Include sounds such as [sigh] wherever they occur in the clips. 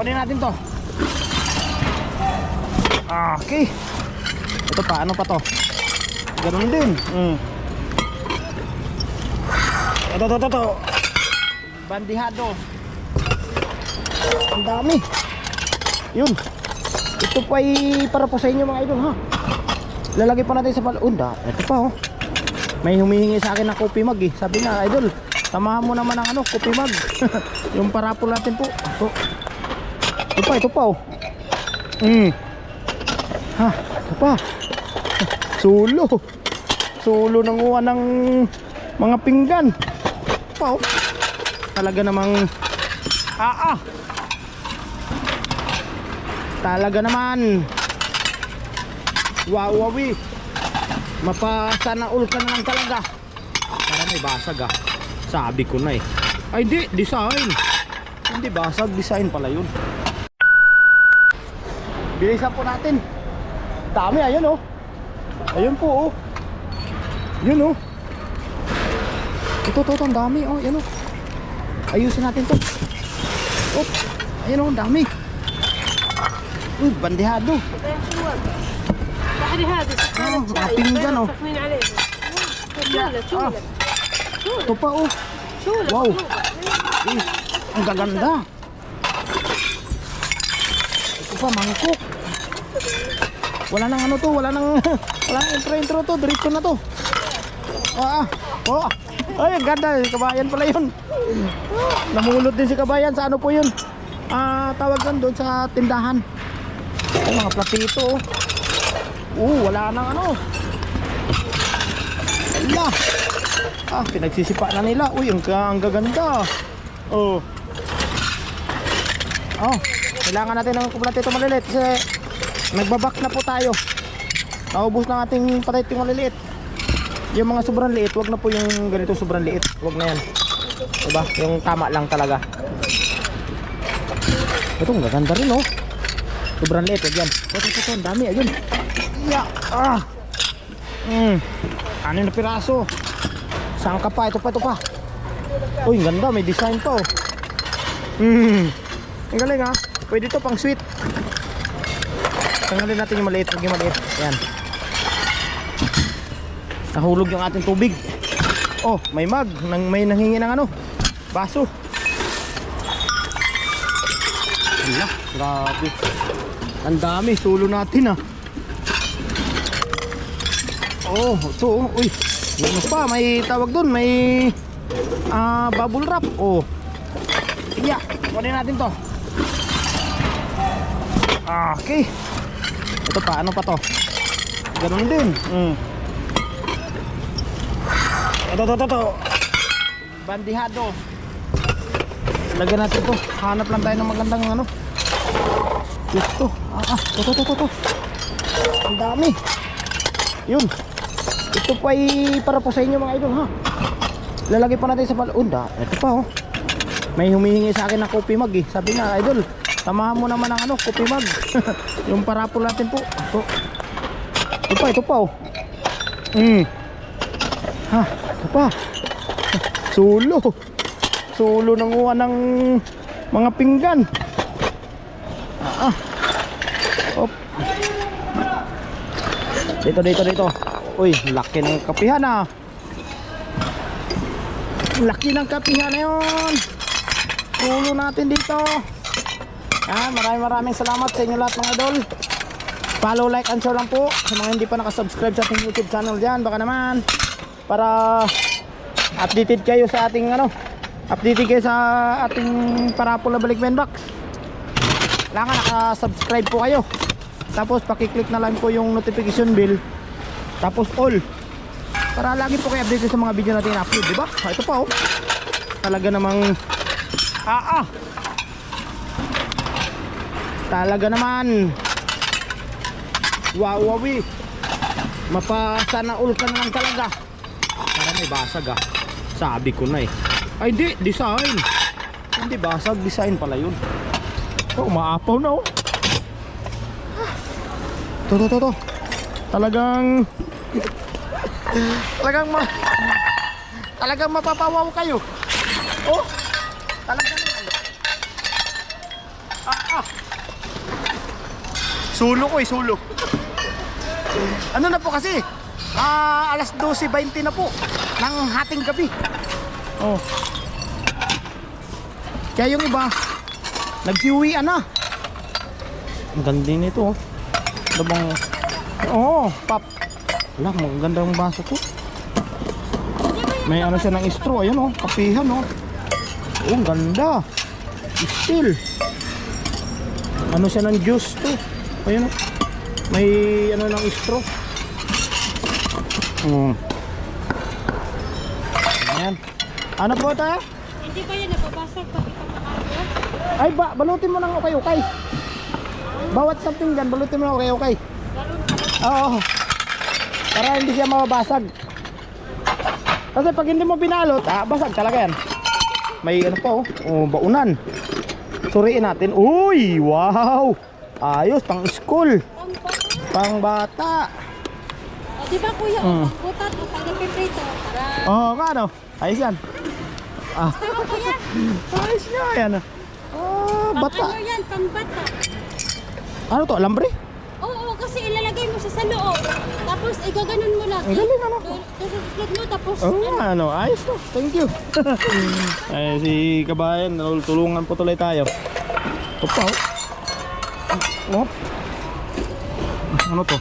kunin natin to. Okay. Ito pa, ano pa to? Ganun din. Mm. Ito, ito, ito, ito. Bandihado. Ang dami. Yun. Ito pa ay para po sa inyo mga idol ha. Lalagay pa natin sa palunda. Ito pa oh. May humihingi sa akin ng coffee mug eh. Sabi nga idol, tamahan mo naman ng ano, coffee mug. [laughs] yung parapol natin po. Ito. Ito pa, ito pa oh. Mm. Ha, ito pa. Sulo. Sulo ng uwan ng mga pinggan. Ito pa oh. Talaga namang Ah ah. Talaga naman. Wawawi. Mapasanaul ka na lang talaga. Para may basag ah. Sabi ko na eh. Ay di, design. Hindi basag, design pala yun. Bilisan po natin. Dami, ayun oh. Ayun po oh. Yun oh. Ito, ito, ang dami oh. Ayun oh. Ayusin natin to. Oh, ayun oh, ang dami. Uy, bandehado. Bandehado. Oh, mapinggan oh. Ah. Ito pa oh. Wow. Uy, ang gaganda. Pa, mangkok. Wala nang ano to, wala nang [laughs] wala nang intro intro to, diretso na to. Ah, ah. oh. Ay, ganda, kabayan pala yun. Namulot din si kabayan sa ano po yun. Ah, tawag lang doon sa tindahan. Ay, mga platito. oh. Oo, wala nang ano. Ala. Ah, pinagsisipa na nila. Uy, ang, ang gaganda. Oh. Oh, kailangan natin ng kumplatito maliliit kasi nagbabak na po tayo. Naubos na ating patay maliliit. Yung mga sobrang liit, wag na po yung ganito sobrang liit. Wag na yan. Diba? Yung tama lang talaga. Ito, ang gaganda rin oh. Sobrang liit, wag yan. Ito, ito, ito, ang dami, ayun. Yeah. Ah. Mm. Ano na piraso? Saan ka pa? Ito pa, ito pa. Uy, ang ganda. May design to. Hmm. Ang galing ha. Pwede to pang sweet. Tanggalin natin yung maliit. Yung maliit. Ayan. Nahulog yung ating tubig. Oh, may mug. Nang, may nanghingi ng ano. Baso. Hala, grabe. Ang dami. Sulo natin ah. Oh, ito oh. Uy, meron pa. May tawag doon. May ah bubble wrap. Oh. Yeah, kunin natin to. Okay. Ito pa, ano pa to? Ganun din. Mm. Ito, ito, ito, ito. Bandihado. Lagyan natin to. Hanap lang tayo ng magandang ano. Ito. Ah, ah. Ito, ito, ito, ito. Ang dami. Yun. Ito pa ay para po sa inyo mga idol ha. Lalagay pa natin sa palunda. Ito pa oh. May humihingi sa akin ng coffee mug eh. Sabi nga idol, tamahan mo naman ng ano, coffee mug. [laughs] yung parapol natin po. Ito. Ito pa, ito pa oh. Mm. Ha, ito pa. [laughs] Sulo. Sulo ng uwan ng mga pinggan. Ah. ah. Op. Dito, dito, dito. Uy, laki ng kapihan ah. Laki ng kapihan na yun. Ulo natin dito. Yan, maraming maraming salamat sa inyo lahat mga idol. Follow, like, and share lang po. Sa mga hindi pa nakasubscribe sa ating YouTube channel dyan, baka naman para updated kayo sa ating ano, updated kayo sa ating parapol na balik box. Kailangan naka-subscribe po kayo. Tapos pakiclick na lang po yung notification bell. Tapos all. Para lagi po kayo updated sa mga video natin upload, di ba? Ah, ito pa oh. Talaga namang Ah ah. Talaga naman. Wawawi. Mapasanaul ka na lang talaga. Para may basag ah. Sabi ko na eh. Ay di, design. Hindi basag, design pala yun. Oh, maapaw na oh. To, to, to, to. Talagang Talagang ma Talagang mapapawaw kayo. Oh. Talagang Ah. Ah. Sulo ko eh, sulo. Ano na po kasi? Ah, alas 12.20 na po ng hating gabi. Oh. Kaya yung iba, nagsiuwian na. Ang ganda nito oh. Ano bang... Oo, oh, pap. Wala, maganda yung baso to. May ano siya ng istro, ayun oh, kapihan oh. Oh, ang ganda. Still. Ano siya ng juice to. Ayun oh. May ano ng istro. Hmm. Ayan. Ano po tayo? Hindi ba yan nababasag pag ikaw nakagawa? Ay, ba, balutin mo ng okay-okay. Bawat something dyan, balutin mo ng okay-okay. Oo. Para hindi siya mababasag. Kasi pag hindi mo binalot, ah, basag talaga yan. May ano pa oh, oh baunan. Suriin natin. Uy, wow! Ayos, pang school, bata. pang bata. O, di ba kuya, Mm. mm. ang butat o taga-piprito. Tara. Oo, oh, ano? Ayos yan. Ah, Tama kuya. [laughs] ayos nga yan. Ah, Pang bata. ano yan, pang bata. Ano to, alambre? Oo, kasi ilalagay mo siya sa loob. Tapos igaganon mo lang. Ang galing, ano? Sa susunod mo, tapos Oo nga, ano, ayos to. Thank you. [laughs] Ay, si kabayan, tulungan po tuloy tayo. Ito pa, oh. Oh. Ano to?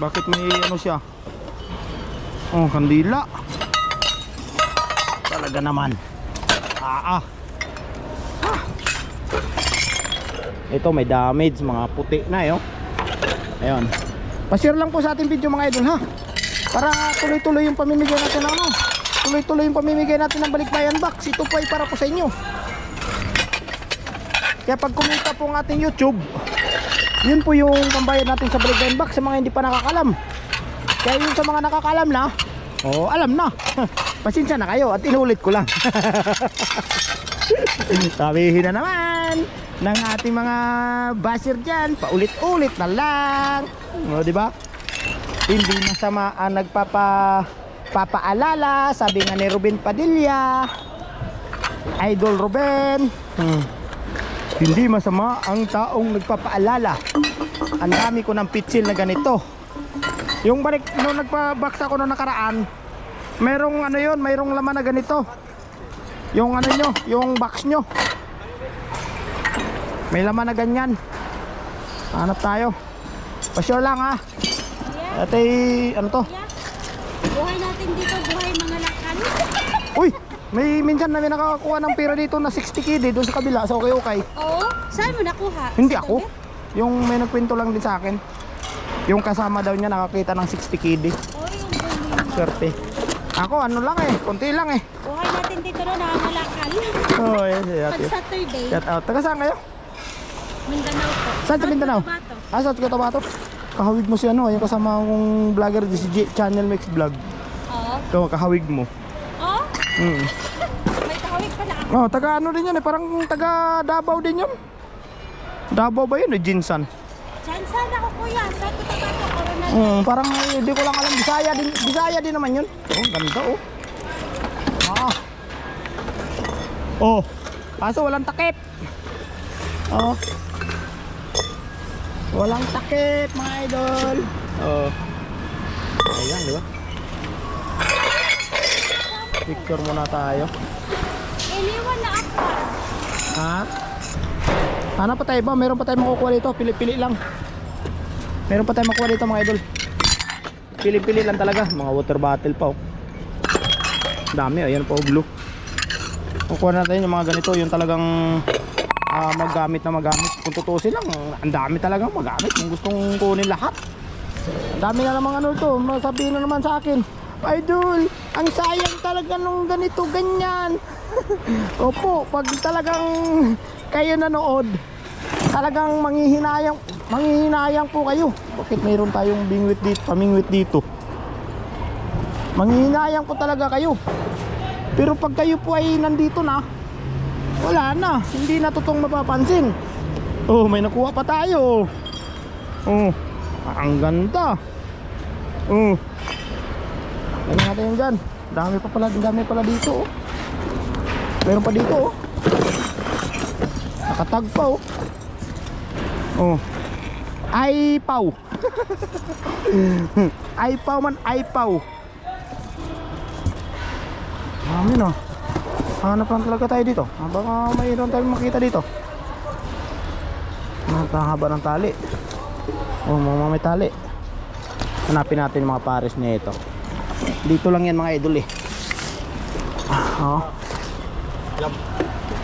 Bakit may ano siya? Oh, kandila. Talaga naman. Ah, ah. Ah. Ito may damage, mga puti na eh, oh. Ayun. Pa-share lang po sa ating video mga idol ha. Para tuloy-tuloy yung pamimigay natin ng ano. Tuloy-tuloy yung pamimigay natin ng balikbayan box. Ito po ay para po sa inyo. Kaya pag kumita po ang ating YouTube, yun po yung pambayad natin sa balikbayan box sa mga hindi pa nakakalam. Kaya yun sa mga nakakalam na, oh, alam na. [laughs] Pasensya na kayo at inulit ko lang. [laughs] Sabihin na naman ng ating mga basher dyan, paulit-ulit na lang. O, di ba? Hindi masama ang nagpapa papaalala, sabi nga ni Ruben Padilla. Idol Ruben. Hmm. Hindi masama ang taong nagpapaalala. Ang dami ko ng pitsil na ganito. Yung balik nung nagpa-box ako nakaraan, merong ano yon, mayroong laman na ganito. Yung ano nyo, yung box nyo. May laman na ganyan. Hanap tayo. Pa-sure lang ha. Ate, ano to? kuya. Buhay natin dito, buhay mga lakan. Uy, may minsan na may nakakakuha ng pera dito na 60 kid doon sa kabila sa okay okay. Oo, saan mo nakuha? Hindi Sa ako. Yung may nagkwento lang din sa akin. Yung kasama daw niya nakakita ng 60 kid. Oo, yung galing. Swerte. Ako ano lang eh, konti lang eh. Buhay natin dito no, nakakalakan. Oh, yes, yes, [laughs] Pag yes. Saturday, Shout out. Taga saan kayo? Mindanao po. Saan sa Mindanao? Cotabato. Ah, sa Cotabato. Kahawig mo si ano, yung kasama kong vlogger di si J Channel Mix Vlog. Oo. Ikaw, kahawig mo. Mm. may kahawig pala ako. Oh, taga ano din yan eh, parang taga Davao din yun. Davao ba yun eh, Jinsan? Diyan sana ako kuya, sa Cotabato, Coronel. Mm, parang eh, di ko lang alam, Bisaya din, Bisaya din naman yun. Oh, ganda oh. Ah. Oh, kaso walang takip. Oh. Walang takip, mga idol. Oh. Ayan, di ba? Picture muna tayo. Iniwan na ako. Ha? Hanap pa tayo ba? Meron pa tayong makukuha dito. Pili-pili lang. Meron pa tayong makuha dito mga idol. Pili-pili lang talaga. Mga water bottle pa oh. Dami. Ayan pa oh, blue. Kukuha natin yung mga ganito. Yung talagang ah, magamit na magamit. Kung tutusin lang, ang dami talagang magamit. Kung gustong kunin lahat. Ang dami na namang ano to. Masabihin na naman sa akin. Idol, ang sayang talaga nung ganito, ganyan. [laughs] Opo, pag talagang kayo nanood, talagang manghihinayang, manghihinayang po kayo. Bakit mayroon tayong bingwit dito, pamingwit dito? Manghihinayang po talaga kayo. Pero pag kayo po ay nandito na, wala na, hindi na totoong mapapansin. Oh, may nakuha pa tayo. Oh, ang ganda. Oh. Lagyan natin yan dyan. Dami pa pala, dami pala dito oh. Meron pa dito oh. Nakatag pa oh. Oh. Aipaw. [laughs] Aipaw man, aipaw. Marami no. Hanap lang talaga tayo dito. Ah, Baka mayroon tayong makita dito. Napahaba ng tali. Oh, mga may tali. Hanapin natin yung mga pares nito. Dito lang yan mga idol eh. Ah, oh.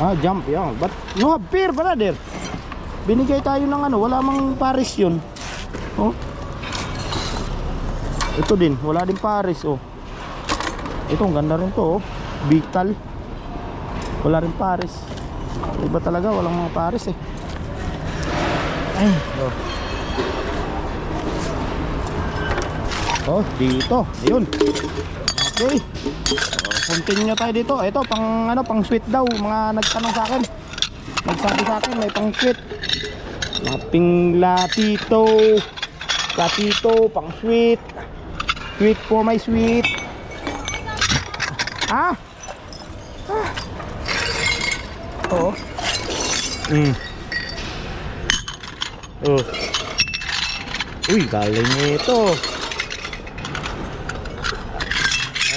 Ah, jump yan. But no fear, brother. Binigay tayo ng ano, wala mang pares yun. Oh. Ito din, wala din pares oh. Ito, ang ganda rin to oh. Vital. Wala rin pares. Iba talaga, walang mga pares eh. Ay, oh. Oh, dito. Ayun. Okay. Continue tayo dito. Ito pang ano, pang sweet daw. Mga nagtanong sa akin. Nagsabi sa akin may pang sweet. Laping latito. Latito, pang sweet. Sweet for my sweet. Ah. Ah. Oo. Mm. Oh. Uy, galing nito.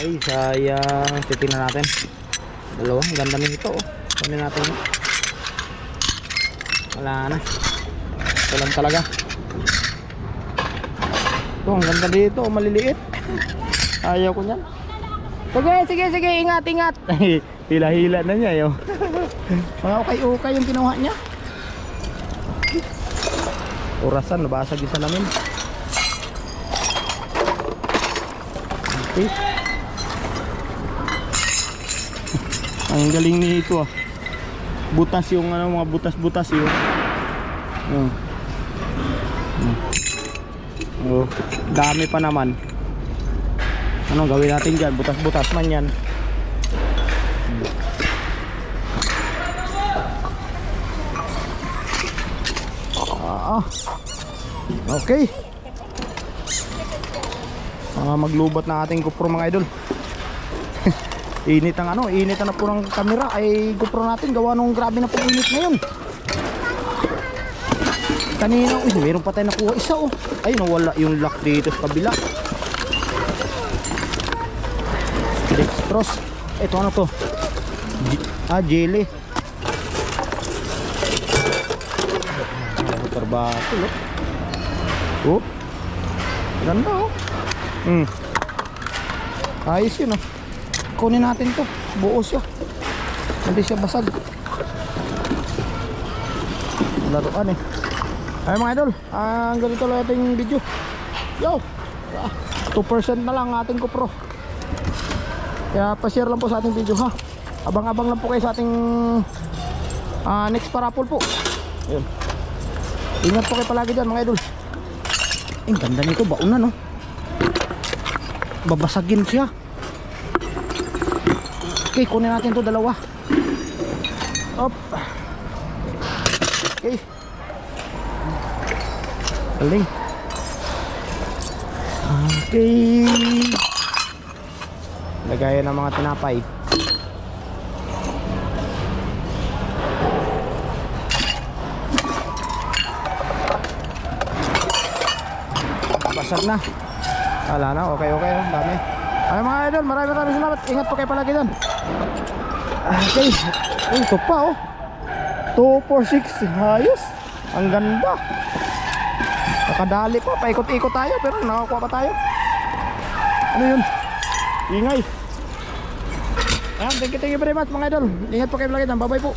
Ay, sayang. Titingnan natin. Dalawa, ang ganda nito. Oh. Kunin natin. Wala na. Ito lang talaga. Ito, ang ganda dito. oh, Maliliit. Ayaw ko niyan. Sige, sige, sige. Ingat, ingat. [laughs] Hila-hila na niya. Yo. [laughs] Mga ukay-ukay yung kinuha niya. Orasan, nabasag yung salamin. Okay. Ang galing nito ah. Butas yung ano, mga butas-butas yun. Yung. Hmm. Oh, dami pa naman. Anong gawin natin dyan? Butas-butas man yan. Ah, ah. Okay. Ah, maglubat na ating GoPro mga idol. Init ang ano, init na po ng camera ay GoPro natin gawa nung grabe na po init ngayon. Kanina, uy, meron pa tayo nakuha isa oh. Ay, nawala yung lock dito sa kabila. Dextrose. Ito ano to? J- ah, jelly. Motor bato, look. Oh. Ganda oh. Hmm. Ayos yun oh. Kunin natin to. Buo siya. Hindi siya basag. Laruan eh. Ay mga idol, ang ganito lang ating video. Yo! Ah, 2% na lang ang ating GoPro. Kaya pa-share lang po sa ating video ha. Abang-abang lang po kayo sa ating ah, next parapol po. Ayun. Ingat po kayo palagi dyan mga idol. Ang ganda nito, bauna no. Babasagin siya. Okay, kunin natin to dalawa. Op. Okay. Galing. Okay. Lagayan ng mga tinapay. Basag na. Wala na, okay okay. Dami. Ay mga idol, maraming maraming salamat. Ingat po kayo palagi dyan. Okay. Uy, ito pa oh. 246. Ayos. Ang ganda. Nakadali pa. Paikot-ikot tayo pero nakakuha pa tayo. Ano yun? Ingay. Ayan, thank you, thank you very much mga idol. Ingat po kayo palagi dyan. Bye bye po.